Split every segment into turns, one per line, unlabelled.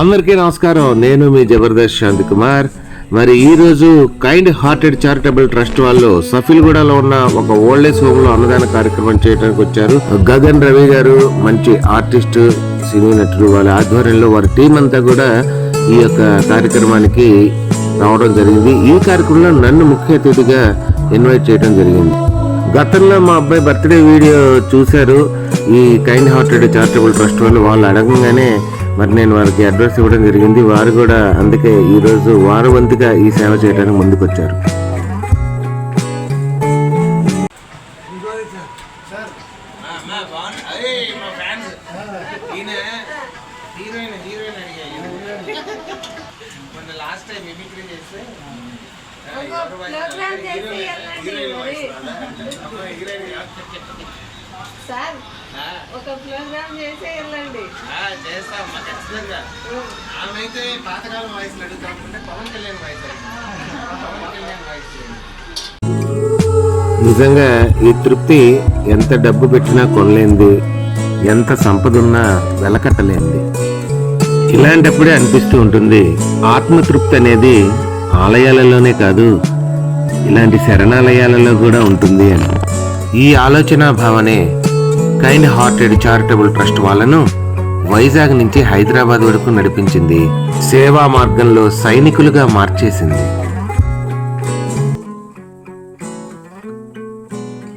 అందరికీ నమస్కారం. నేను మీ జబర్దస్త్ శాంతి కుమార్. మరి ఈరోజు కైండ్ హార్టెడ్ చారిటబుల్ ట్రస్ట్ వాళ్ళు సఫిల్గూడలో ఉన్న ఒక ఓల్డ్ ఏజ్ హోమ్లో అన్నదాన కార్యక్రమం చేయడానికి వచ్చారు. గగన్ రవి గారు మంచి ఆర్టిస్ట్ సినీ నటుడు వాళ్ళ ఆధ్వర్యంలో వారి టీం అంతా కూడా ఈ యొక్క కార్యక్రమానికి రావడం జరిగింది. ఈ కార్యక్రమంలో నన్ను ముఖ్య అతిథిగా ఇన్వైట్ చేయడం జరిగింది. గతంలో మా అబ్బాయి బర్త్డే వీడియో చూశారు. ఈ కైండ్ హార్టెడ్ చారిటబుల్ ట్రస్ట్ వాళ్ళు వాళ్ళు అడగంగానే మరి నేను వారికి అడ్రస్ ఇవ్వడం జరిగింది. వారు కూడా అందుకే ఈరోజు రోజు వారు వంతుగా ఈ సేవ చేయడానికి ముందుకొచ్చారు.
హీరోయిన్ హీరోయిన్ అడిగాయి మొన్న లాస్ట్ టైం మిమిక్రీ చేస్తే
సార్ ఒక ప్రోగ్రామ్ చేసి వెళ్ళండి.
ఆ, చేస్తామమ్మా ఖచ్చితంగా. పాతకాలం వాయిస్లు అడుగుతా ఉంటుంటే పవన్ కళ్యాణ్ వాయిస్. పవన్ కళ్యాణ్ వాయిస్
నిజంగా ఈ తృప్తి ఎంత డబ్బు పెట్టినా కొనలేంది ఎంత సంపద ఉన్నా వెలకట్టలేంది ఇలాంటప్పుడే అనిపిస్తూ ఉంటుంది ఆత్మతృప్తి అనేది ఆలయాలలోనే కాదు ఇలాంటి శరణాలయాలలో కూడా ఉంటుంది అని. ఈ ఆలోచన భావనే కైండ్ హార్టెడ్ చారిటబుల్ ట్రస్ట్ వాళ్ళను వైజాగ్ నుంచి హైదరాబాద్ వరకు నడిపించింది. సేవా మార్గంలో సైనికులుగా మార్చేసింది.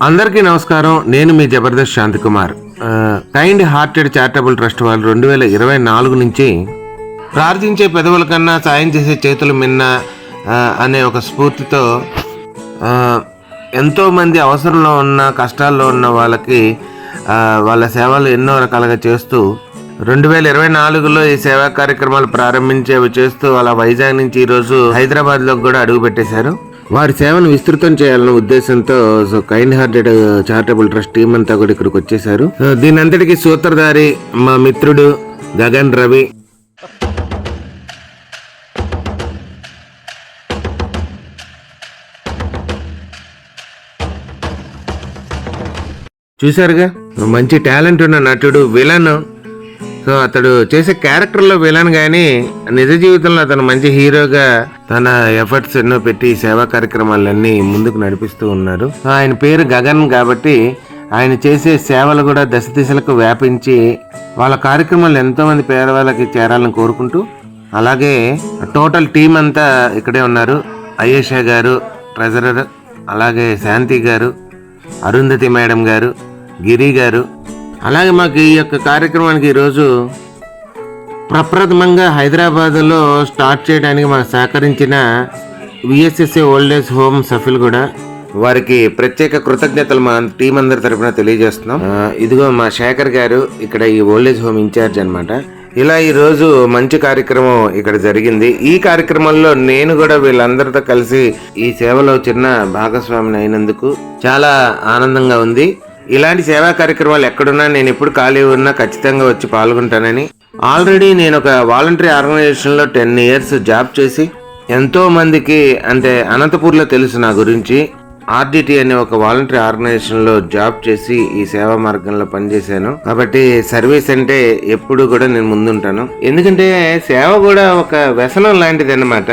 అందరికీ నమస్కారం. నేను మీ Jabardasth Shanthikumar. Kind hearted charitable trust వాళ్ళు రెండు వేల ఇరవై నాలుగు నుంచి ప్రార్థించే పెదవుల కన్నా సాయం చేసే చేతులు మిన్న అనే ఒక స్ఫూర్తితో ఎంతోమంది అవసరంలో ఉన్న కష్టాల్లో ఉన్న వాళ్ళకి వాళ్ళ సేవలు ఎన్నో రకాలుగా చేస్తూ రెండు వేల ఇరవై నాలుగులో ఈ సేవా కార్యక్రమాలు ప్రారంభించేవి చేస్తూ అలా వైజాగ్ నుంచి ఈరోజు హైదరాబాద్లోకి కూడా అడుగు పెట్టేశారు. వారి సేవను విస్తృతం చేయాలన్న ఉద్దేశంతో so kind hearted charitable trust team అంతా కూడా ఇక్కడికి వచ్చేసారు దీని అంతటికీ సూత్రధారి మా మిత్రుడు గగన్ రవి. చూశారుగా? మంచి టాలెంట్ ఉన్న నటుడు విలన్. సో అతడు చేసే క్యారెక్టర్లో విలన్ కానీ నిజ జీవితంలో అతను మంచి హీరోగా తన ఎఫర్ట్స్ ఎన్నో పెట్టి సేవా కార్యక్రమాలన్నీ ముందుకు నడిపిస్తూ ఉన్నారు. ఆయన పేరు గగన్ కాబట్టి ఆయన చేసే సేవలు కూడా దశ దిశలకు వ్యాపించి వాళ్ళ కార్యక్రమాలు ఎంతోమంది పేదవాళ్ళకి చేరాలని కోరుకుంటూ అలాగే టోటల్ టీం అంతా ఇక్కడే ఉన్నారు. అయేషా గారు ట్రెజరర్ అలాగే శాంతి గారు అరుంధతి మేడం గారు గిరి గారు. అలాగే మాకు ఈ యొక్క కార్యక్రమానికి ఈరోజు ప్రప్రథమంగా హైదరాబాద్లో స్టార్ట్ చేయడానికి మాకు సహకరించిన విఎస్ఎస్ఏ ఓల్డ్ ఏజ్ హోమ్ సఫిల్ కూడా. వారికి ప్రత్యేక కృతజ్ఞతలు మా టీం అందరి తరఫున తెలియజేస్తున్నాం. ఇదిగో మా శేఖర్ గారు ఇక్కడ ఈ ఓల్డ్ ఏజ్ హోమ్ ఇన్ఛార్జ్ అనమాట ఇలా ఈరోజు మంచి కార్యక్రమం ఇక్కడ జరిగింది. ఈ కార్యక్రమంలో నేను కూడా వీళ్ళందరితో కలిసి ఈ సేవలో చిన్న భాగస్వామిని అయినందుకు చాలా ఆనందంగా ఉంది. ఇలాంటి సేవా కార్యక్రమాలు ఎక్కడున్నా నేను ఎప్పుడు ఖాళీ ఉన్నా ఖచ్చితంగా వచ్చి పాల్గొంటానని. ఆల్రెడీ నేను ఒక వాలంటరీ ఆర్గనైజేషన్లో టెన్ ఇయర్స్ జాబ్ చేసి ఎంతో మందికి అంటే అనంతపూర్లో తెలుసు నా గురించి. ఆర్డిటి అనే ఒక వాలంటరీ ఆర్గనైజేషన్లో జాబ్ చేసి ఈ సేవా మార్గంలో పనిచేశాను. కాబట్టి సర్వీస్ అంటే ఎప్పుడు కూడా నేను ముందుంటాను. ఎందుకంటే సేవ కూడా ఒక వ్యసనం లాంటిది అన్నమాట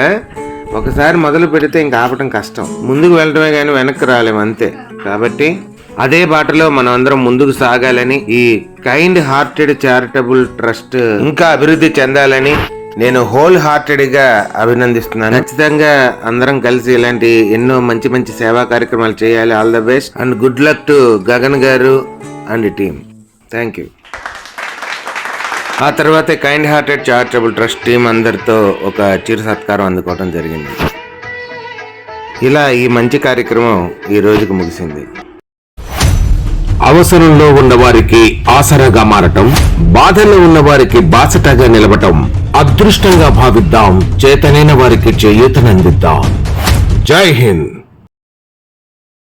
ఒకసారి మొదలు పెడితే ఇంకా ఆపటం కష్టం. ముందుకు వెళ్ళడమే కానీ వెనక్కి రాలేము అంతే. కాబట్టి అదే బాటలో మనం అందరం ముందుకు సాగాలని ఈ కైండ్ హార్టెడ్ చారిటబుల్ ట్రస్ట్ ఇంకా అభివృద్ధి చెందాలని నేను హోల్ హార్టెడ్గా అభినందిస్తున్నాను. ఖచ్చితంగా అందరం కలిసి ఇలాంటి ఎన్నో మంచి మంచి సేవా కార్యక్రమాలు చేయాలి. All the best and good luck to Gagan garu and team thank you ఆ తర్వాత kind hearted charitable trust team అందరితో ఒక చిరు సత్కారం అందుకోవడం జరిగింది. ఇలా ఈ మంచి కార్యక్రమం ఈ రోజుకు ముగిసింది. అవసరంలో ఉన్నవారికి ఆసరాగా మారటం బాధలో ఉన్న వారికి బాసటగా నిలవటం అదృష్టంగా భావిద్దాం చేతనైన వారికి చేయూతనందిద్దాం. జై హింద్.